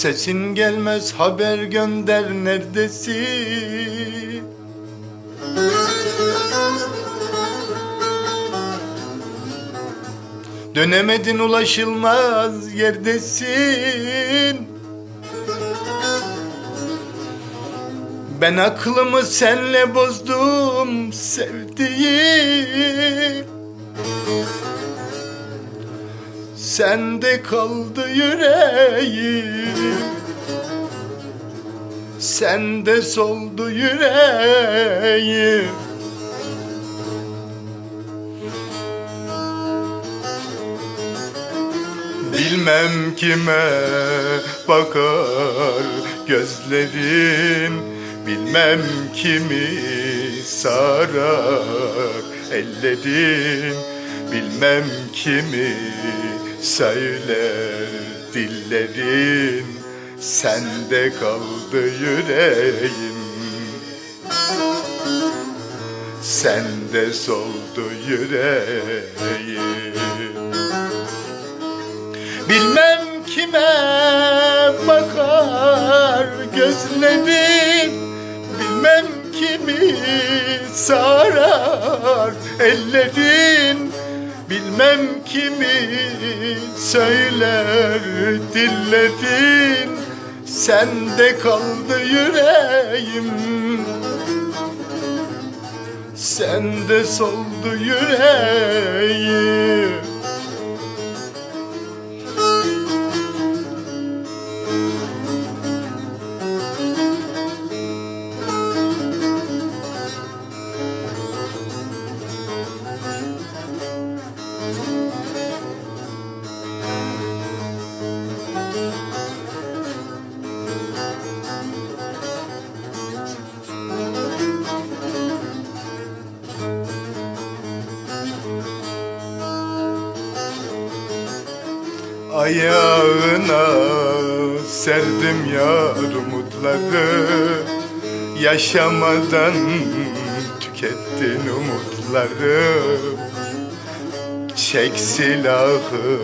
Sesin gelmez haber gönder neredesin? Dönemedin ulaşılmaz yerdesin Ben aklımı senle bozdum sevdiğim Sende kaldı yüreğim. Sende soldu yüreğim. Bilmem kime bakar gözlerin. Bilmem kimi sarar ellerin. Bilmem kimi söyler dillerin Sende kaldı yüreğim. Sende soldu yüreğim. Bilmem kime bakar gözlerin Bilmem kimi sarar ellerin Bilmem kimi söyler dillerin Sende kaldı yüreğim. Sende soldu yüreğim Ayağına serdim yar umutları. Yaşamadan tükettin umutları. Çek silahı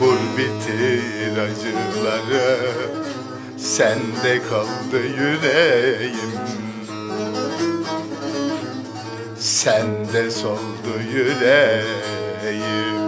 vur bitir acıları. Sende kaldı yüreğim. Sende soldu yüreğim